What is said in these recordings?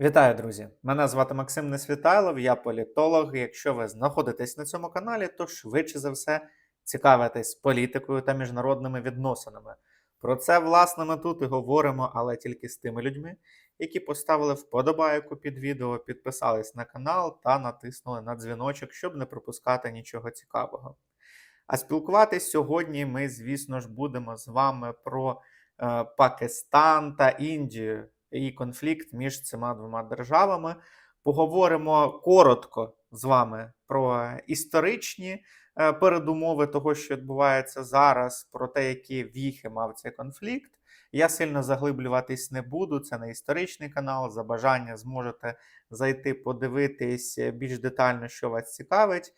Вітаю, друзі! Мене звати Максим Несвітайлов, я політолог. Якщо ви знаходитесь на цьому каналі, то швидше за все цікавитесь політикою та міжнародними відносинами. Про це, власне, ми тут і говоримо, але тільки з тими людьми, які поставили вподобайку під відео, підписались на канал та натиснули на дзвіночок, щоб не пропускати нічого цікавого. А спілкуватись сьогодні ми, звісно ж, будемо з вами про е, Пакистан та Індію і конфлікт між цими двома державами. Поговоримо коротко з вами про історичні е, передумови того, що відбувається зараз, про те, які віхи мав цей конфлікт. Я сильно заглиблюватись не буду. Це не історичний канал. За бажання зможете зайти, подивитись більш детально, що вас цікавить.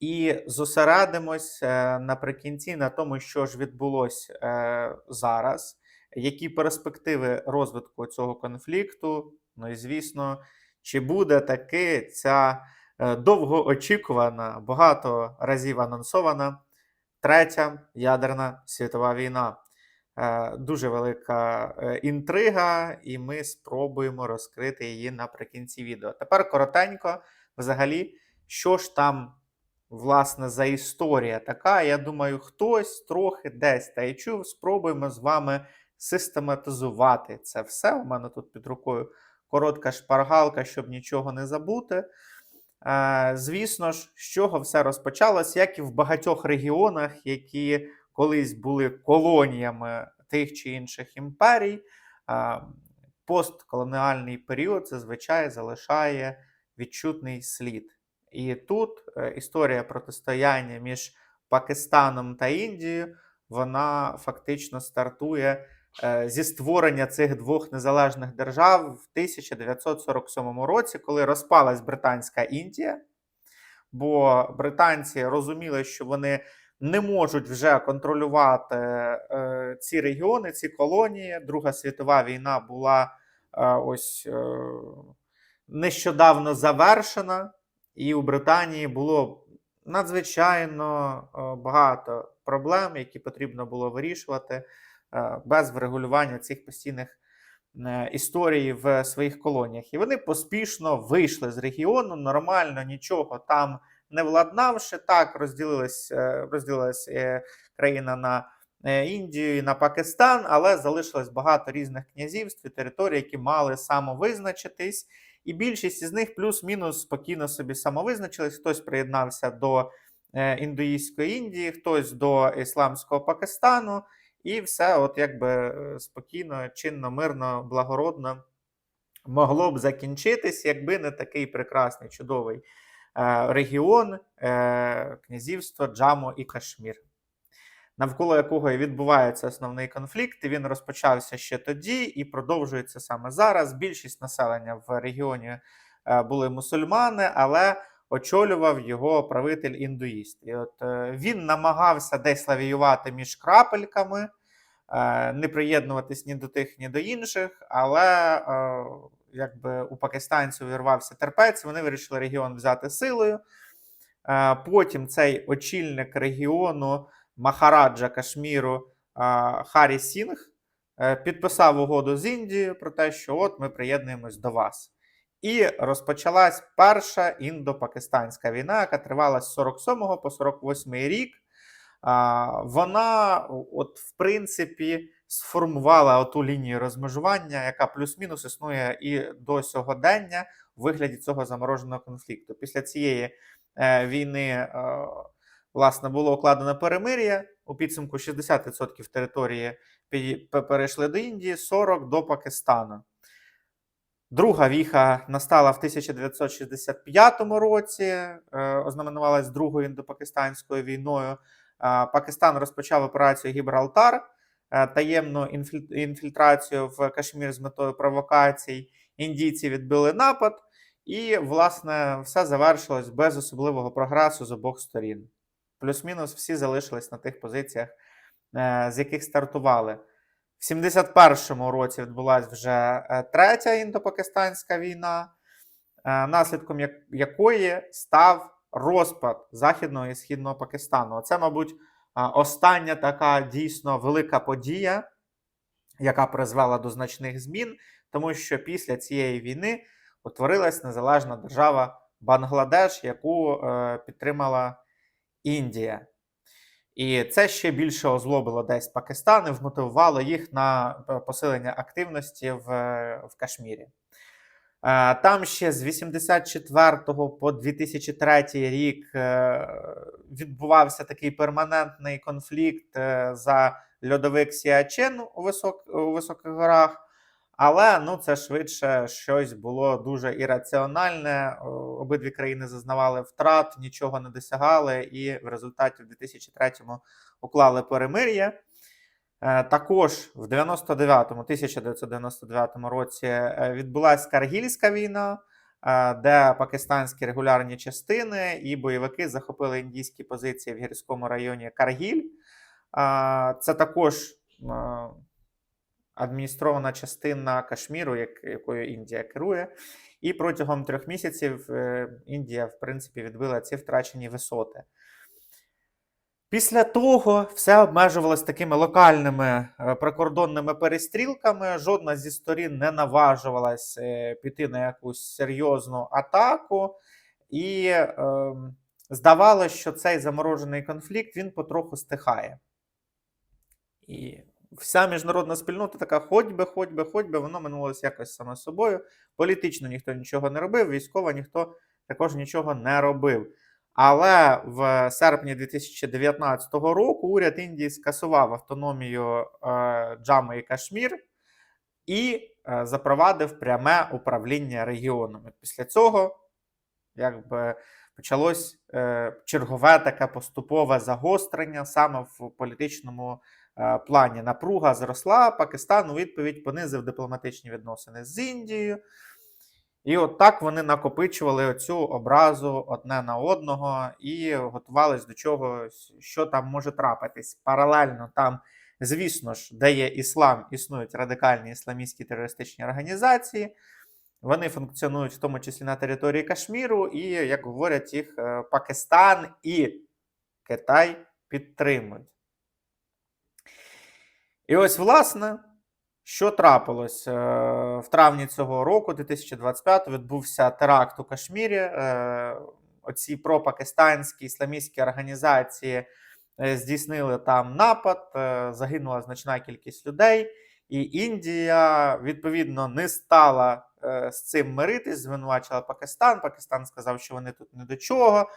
І зосередимось е, наприкінці на тому, що ж відбулося е, зараз, які перспективи розвитку цього конфлікту. Ну і звісно, чи буде таки ця е, довгоочікувана, багато разів анонсована третя ядерна світова війна. Е, Дуже велика е, інтрига, і ми спробуємо розкрити її наприкінці відео. Тепер коротенько, взагалі, що ж там власне за історія така. Я думаю, хтось трохи десь та й чув. Спробуємо з вами систематизувати це все. У мене тут під рукою коротка шпаргалка, щоб нічого не забути. Е, Звісно ж, з чого все розпочалось, як і в багатьох регіонах, які колись були колоніями тих чи інших імперій. е, Постколоніальний період зазвичай залишає відчутний слід. І тут е, історія протистояння між Пакистаном та Індією вона фактично стартує зі створення цих двох незалежних держав в 1947 році, коли розпалась Британська Індія. Бо британці розуміли, що вони не можуть вже контролювати е, ці регіони, ці колонії. Друга світова війна була е, ось е, нещодавно завершена, і у Британії було надзвичайно е, багато проблем, які потрібно було вирішувати е, без врегулювання цих постійних е, історій в своїх колоніях. І вони поспішно вийшли з регіону, нормально нічого там не владнавши. Так розділилась, е, розділилась е, країна на е, Індію і на Пакистан, але залишилось багато різних князівств і територій, які мали самовизначитись. І більшість із них плюс-мінус спокійно собі самовизначились. Хтось приєднався до е, індуїстської Індії, хтось до ісламського Пакистану, і все, от якби е, спокійно, чинно, мирно, благородно могло б закінчитись, якби не такий прекрасний, чудовий е, регіон, е, князівство Джамо і Кашмір. Навколо якого і відбувається основний конфлікт, він розпочався ще тоді і продовжується саме зараз. Більшість населення в регіоні е, були мусульмани, але очолював його правитель індуїст. І от е, він намагався десь лавіювати між крапельками, е, не приєднуватись ні до тих, ні до інших. Але е, якби у пакистанців вірвався терпець, вони вирішили регіон взяти силою. Потім цей очільник регіону. Махараджа Кашміру Харі Сінг підписав угоду з Індією про те, що от ми приєднуємось до вас. І розпочалась перша індо-пакистанська війна, яка тривала з 47 по 48 рік. Вона, от, в принципі, сформувала оту лінію розмежування, яка плюс-мінус існує і до сьогодення у вигляді цього замороженого конфлікту. Після цієї е, війни. Е, власне, було укладено перемир'я. У підсумку 60% території перейшли до Індії, 40% до Пакистану. Друга віха настала в 1965 році, е, ознаменувалась Другою індопакистанською війною. Е, Пакистан розпочав операцію Гібралтар, е, таємну інфільтрацію в Кашмір з метою провокацій. Індійці відбили напад, і, власне, все завершилось без особливого прогресу з обох сторін. Плюс-мінус всі залишились на тих позиціях, з яких стартували. В 71-му році відбулася вже е, третя індопакистанська війна, е, наслідком якої став розпад Західного і Східного Пакистану. Це, мабуть, остання така дійсно велика подія, яка призвела до значних змін, тому що після цієї війни утворилась незалежна держава Бангладеш, яку е, підтримала Індія. І це ще більше озлобило десь Пакистан і вмотивувало їх на е, посилення активності в, е, в Кашмірі. Е, Там ще з 84 по 2003 рік відбувався такий перманентний конфлікт за льодовик Сіачен у, висок, у високих горах. Але ну, це швидше щось було дуже ірраціональне. Обидві країни зазнавали втрат, нічого не досягали, і в результаті в 2003-му уклали перемир'я. Е, Також в 99-му, 1999 році е, відбулася Каргільська війна, е, де пакистанські регулярні частини і бойовики захопили індійські позиції в гірському районі Каргіль. Це також адміністрована частина Кашміру, як, якою Індія керує. І протягом трьох місяців е, Індія, в принципі, відбила ці втрачені висоти. Після того все обмежувалось такими локальними е, прикордонними перестрілками. Жодна зі сторін не наважувалась е, піти на якусь серйозну атаку, і е, здавалося, що цей заморожений конфлікт він потроху стихає. І вся міжнародна спільнота така: хоч би, хоч би, хоч би, воно минулося якось саме собою. Політично ніхто нічого не робив, військово ніхто також нічого не робив. Але в серпні 2019 року уряд Індії скасував автономію е, Джами і Кашмір і е, запровадив пряме управління регіонами. Після цього якби почалось е, чергове таке поступове загострення саме в політичному плані. Напруга зросла. Пакистан у відповідь понизив дипломатичні відносини з Індією. І от так вони накопичували цю образу одне на одного і готувались до чогось, що там може трапитись. Паралельно там, звісно ж, де є іслам, існують радикальні ісламістські терористичні організації. Вони функціонують в тому числі на території Кашміру, і, як говорять, їх е, Пакистан і Китай підтримують. І ось, власне, що трапилось? Е, В травні цього року, 2025, відбувся теракт у Кашмірі. Е, Оці пропакистанські ісламістські організації е, здійснили там напад, загинула значна кількість людей, і Індія відповідно не стала з цим миритись, звинувачила Пакистан. Пакистан сказав, що вони тут не до чого.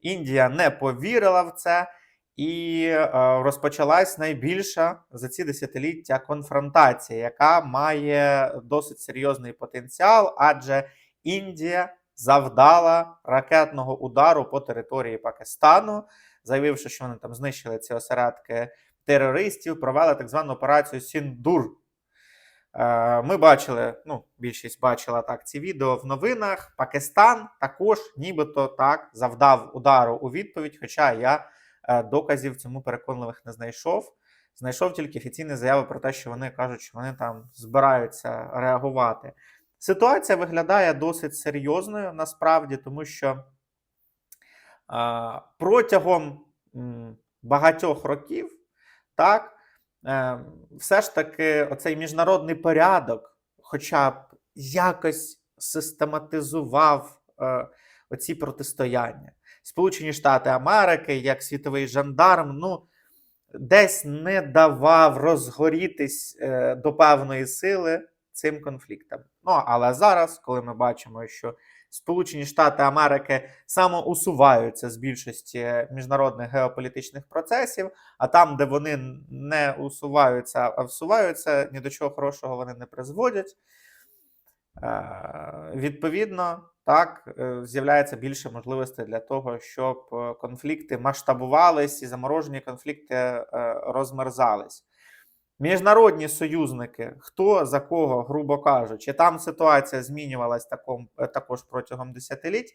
Індія не повірила в це. І е, розпочалась найбільша за ці десятиліття конфронтація, яка має досить серйозний потенціал, адже Індія завдала ракетного удару по території Пакистану, заявивши, що вони там знищили ці осередки терористів, провели так звану операцію Сіндур. Е, Ми бачили, ну, більшість бачила так ці відео в новинах. Пакистан також, нібито так, завдав удару у відповідь, хоча я доказів цьому переконливих не знайшов. Знайшов тільки офіційні заяви про те, що вони кажуть, що вони там збираються реагувати. Ситуація виглядає досить серйозною насправді, тому що е, протягом багатьох років, так, е, все ж таки, оцей міжнародний порядок, хоча б якось систематизував е, оці протистояння. Сполучені Штати Америки, як світовий жандарм, ну, десь не давав розгорітись е, до певної сили цим конфліктам. Ну, але зараз, коли ми бачимо, що Сполучені Штати Америки самоусуваються з більшості міжнародних геополітичних процесів, а там, де вони не усуваються, а всуваються, ні до чого хорошого вони не призводять. Е, Відповідно, так е, з'являється більше можливостей для того, щоб е, конфлікти масштабувались і заморожені конфлікти розмерзались. Міжнародні союзники, хто за кого, грубо кажучи, там ситуація змінювалась таком, також протягом десятиліть,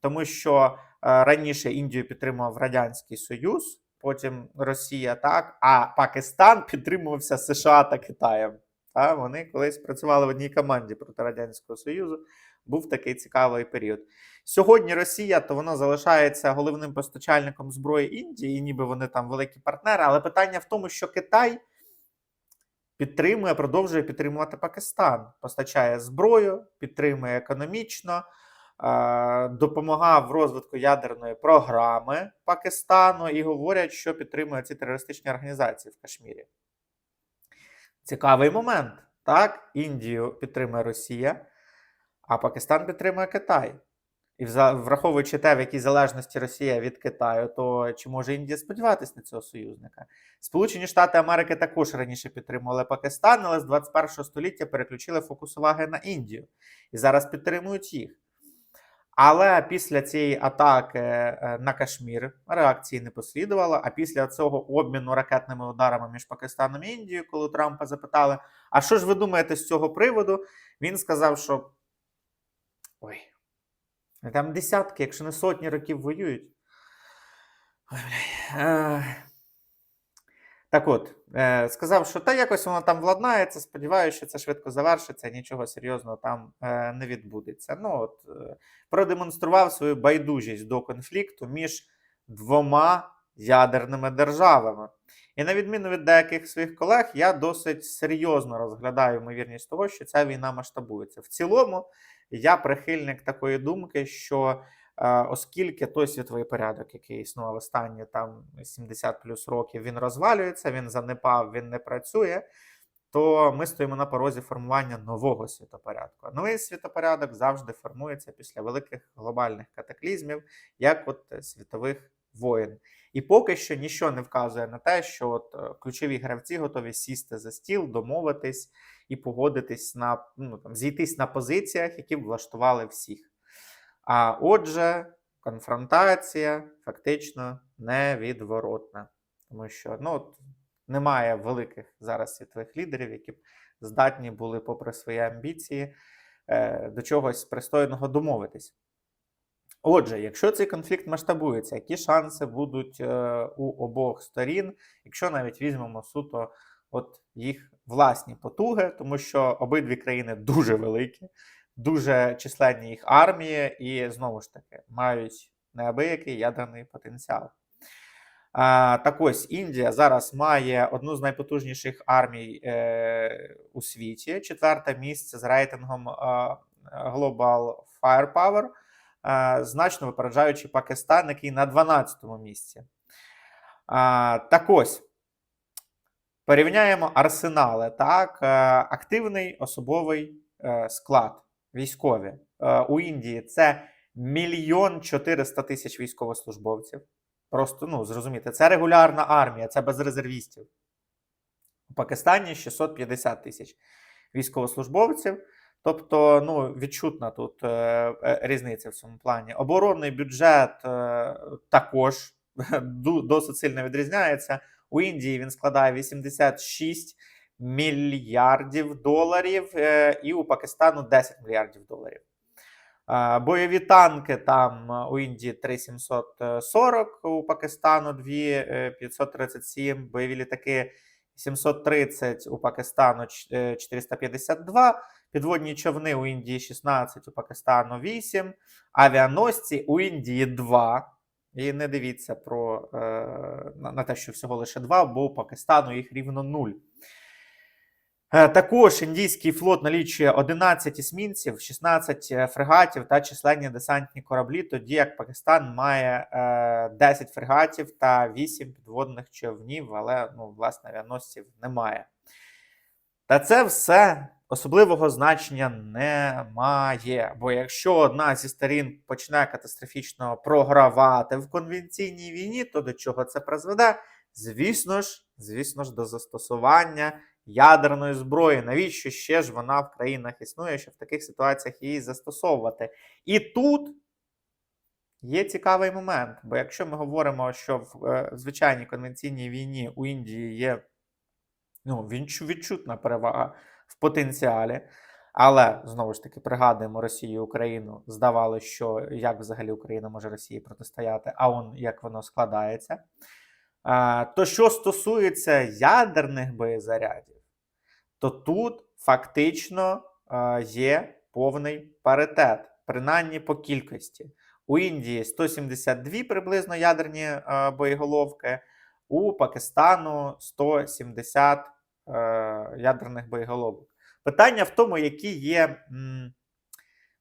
тому що раніше Індію підтримував Радянський Союз, потім Росія, так, а Пакистан підтримувався США та Китаєм. А вони колись працювали в одній команді проти Радянського Союзу. Був такий цікавий період. Сьогодні Росія то вона залишається головним постачальником зброї Індії, і ніби вони там великі партнери. Але питання в тому, що Китай підтримує, продовжує підтримувати Пакистан, постачає зброю, підтримує економічно, допомагав в розвитку ядерної програми Пакистану і говорять, що підтримує ці терористичні організації в Кашмірі. Цікавий момент. Так, Індію підтримує Росія, а Пакистан підтримує Китай. І враховуючи те, в якій залежності Росія від Китаю, то чи може Індія сподіватися на цього союзника? Сполучені Штати Америки також раніше підтримували Пакистан, але з 21 століття переключили фокус уваги на Індію і зараз підтримують їх. Але після цієї атаки е, на Кашмір реакції не послідувало. А після цього обміну ракетними ударами між Пакистаном і Індією, коли Трампа запитали, а що ж ви думаєте з цього приводу? Він сказав, що ой, там десятки, якщо не сотні років воюють. Ой. Так от, е, сказав, що та якось воно там владнається, сподіваюся, що це швидко завершиться, нічого серйозного там е, не відбудеться. Ну, от, е, продемонстрував свою байдужість до конфлікту між двома ядерними державами. І на відміну від деяких своїх колег, я досить серйозно розглядаю ймовірність того, що ця війна масштабується. В цілому, я прихильник такої думки, що оскільки той світовий порядок, який існував останні там 70 плюс років, він розвалюється, він занепав, він не працює. То ми стоїмо на порозі формування нового світопорядку. Новий світопорядок завжди формується після великих глобальних катаклізмів, як от е, світових воєн. І поки що нічого не вказує на те, що от е, ключові гравці готові сісти за стіл, домовитись і погодитись на ну там зійтись на позиціях, які б влаштували всіх. А отже, конфронтація фактично невідворотна, тому що ну от, немає великих зараз світових лідерів, які б здатні були, попри свої амбіції, е, до чогось пристойного домовитись. Отже, якщо цей конфлікт масштабується, які шанси будуть е, у обох сторін, якщо навіть візьмемо суто от їх власні потуги, тому що обидві країни дуже великі, дуже численні їх армії, і знову ж таки мають неабиякий ядерний потенціал. А, так ось Індія зараз має одну з найпотужніших армій е, у світі, четверте місце з рейтингом е, Global Firepower, е, значно випереджаючи Пакистан, який на 12-му місці. А, так ось. Порівняємо арсенали. Так, Е, активний особовий е, склад військові Е, у Індії це мільйон 400 тисяч військовослужбовців. Просто ну, зрозуміти, це регулярна армія, це без резервістів. У Пакистані 650 тисяч військовослужбовців. Тобто, ну, відчутна тут е, е, різниця в цьому плані. Оборонний бюджет е, також досить сильно відрізняється. У Індії він складає 86 мільярдів доларів, е, і у Пакистану 10 мільярдів доларів. Е, Бойові танки там е, у Індії 3740, у Пакистану 2537, бойові літаки 730, у Пакистану е, 452, підводні човни у Індії 16, у Пакистану 8, авіаносці у Індії 2. І не дивіться про, е, на те, що всього лише 2, бо у Пакистану їх рівно 0. Е, Також індійський флот налічує 11 есмінців, 16 е, фрегатів та численні десантні кораблі, тоді як Пакистан має е, 10 фрегатів та 8 підводних човнів, але ну, власне авіаносців немає. Та це все особливого значення не має. Бо якщо одна зі сторін почне катастрофічно програвати в конвенційній війні, то до чого це призведе? Звісно ж, звісно ж, до застосування ядерної зброї. Навіщо ще ж вона в країнах існує, щоб в таких ситуаціях її застосовувати? І тут є цікавий момент. Бо якщо ми говоримо, що в е, звичайній конвенційній війні у Індії є ну, відчутна перевага в потенціалі. Але знову ж таки пригадуємо Росію Україну. Здавалося, що як взагалі Україна може Росії протистояти, а он як воно складається. То що стосується ядерних боєзарядів, то тут фактично є повний паритет, принаймні по кількості. У Індії 172 приблизно ядерні боєголовки, у Пакистану 170 е, ядерних боєголовок. Питання в тому, які є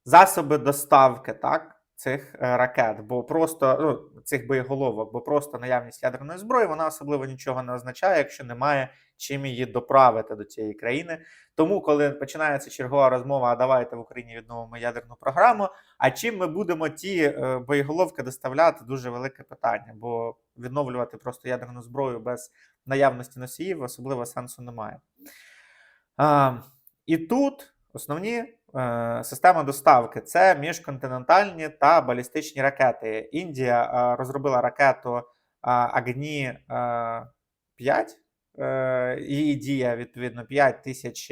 засоби доставки так, цих е, ракет, бо просто ну, цих боєголовок, бо просто наявність ядерної зброї вона особливо нічого не означає, якщо немає чим її доправити до цієї країни. Тому, коли починається чергова розмова, а давайте в Україні відновимо ядерну програму. А чим ми будемо ті е, боєголовки доставляти? Дуже велике питання, бо відновлювати просто ядерну зброю без наявності носіїв особливо сенсу немає. А, і тут основні е, системи доставки це міжконтинентальні та балістичні ракети. Індія е, розробила ракету е, Агні е, 5. Е, її дія відповідно 5 тисяч,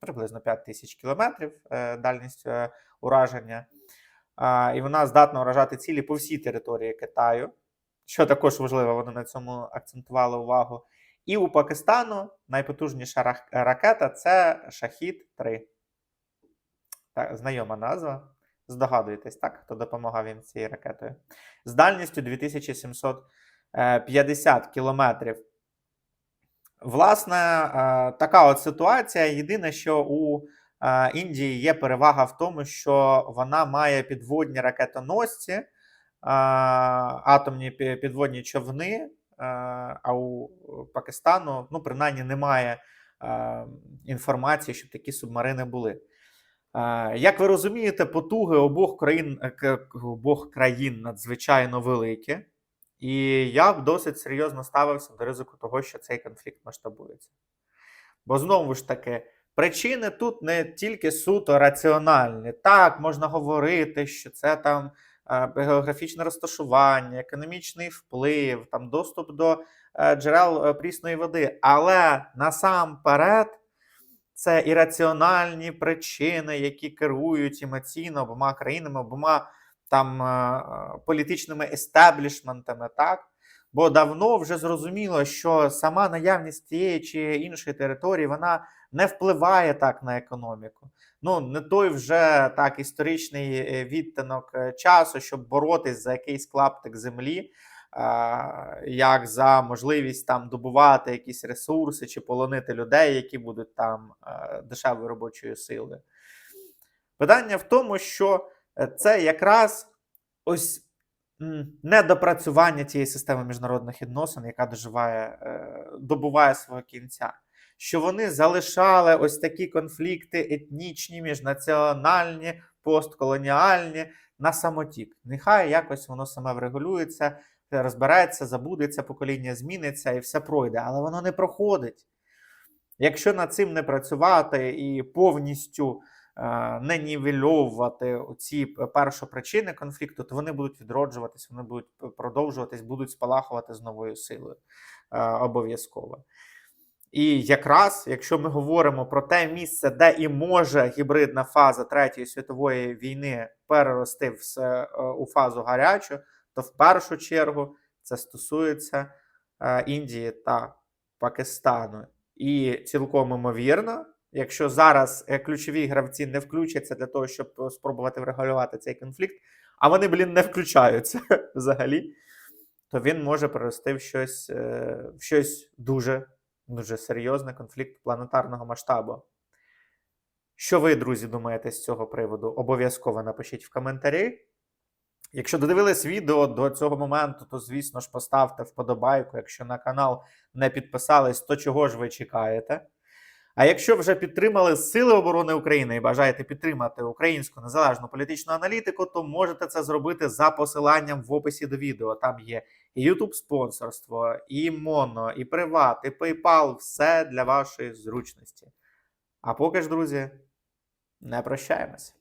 приблизно 5 тисяч кілометрів дальність ураження. І вона здатна уражати цілі по всій території Китаю. Що також важливо, вони на цьому акцентували увагу. І у Пакистану найпотужніша ракета це Шахід 3. Так, знайома назва. Здогадуєтесь, так, хто допомагав їм цією ракетою. З дальністю 2750 кілометрів. Власне, е, така от ситуація. Єдине, що у е, Індії є перевага в тому, що вона має підводні ракетоносці, е, атомні підводні човни, а у Пакистану, ну, принаймні, немає інформації, щоб такі субмарини були. Як ви розумієте, потуги обох країн, е, обох країн надзвичайно великі. І я б досить серйозно ставився до ризику того, що цей конфлікт масштабується. Бо знову ж таки, причини тут не тільки суто раціональні. Так, можна говорити, що це там е, географічне розташування, економічний вплив, там доступ до е, джерел прісної води. Але насамперед це і раціональні причини, які керують емоційно обома країнами, обома там е, політичними естеблішментами, так? Бо давно вже зрозуміло, що сама наявність тієї чи іншої території вона не впливає так на економіку. Ну, не той вже так історичний е, відтинок е, часу, щоб боротись за якийсь клаптик землі, як за можливість там добувати якісь ресурси чи полонити людей, які будуть там е, дешевою робочою силою. Питання в тому, що е, це якраз ось недопрацювання цієї системи міжнародних відносин, яка доживає, е, добуває свого кінця. Що вони залишали ось такі конфлікти етнічні, міжнаціональні, постколоніальні на самотік. Нехай якось воно саме врегулюється, розбереться, забудеться, покоління зміниться і все пройде, але воно не проходить. Якщо над цим не працювати і повністю е, не нівельовувати ці першопричини конфлікту, то вони будуть відроджуватись, вони будуть продовжуватись, будуть спалахувати з новою силою е, обов'язково. І якраз, якщо ми говоримо про те місце, де і може гібридна фаза Третьої світової війни перерости в, е, у фазу гарячу, то в першу чергу це стосується е, Індії та Пакистану. І цілком імовірно, якщо зараз е, ключові гравці не включаться для того, щоб спробувати врегулювати цей конфлікт, а вони, блін, не включаються взагалі, то він може перерости в щось, е, в щось дуже, дуже серйозне конфлікт планетарного масштабу. Що ви, друзі, думаєте з цього приводу? Обов'язково напишіть в коментарі. Якщо додивились відео до цього моменту, то звісно ж поставте вподобайку. Якщо на канал не підписались, то чого ж ви чекаєте? А якщо вже підтримали Сили оборони України і бажаєте підтримати українську незалежну політичну аналітику, то можете це зробити за посиланням в описі до відео. Там є і YouTube спонсорство, і Моно, і Приват, і PayPal. Все для вашої зручності. А поки ж, друзі, не прощаємось.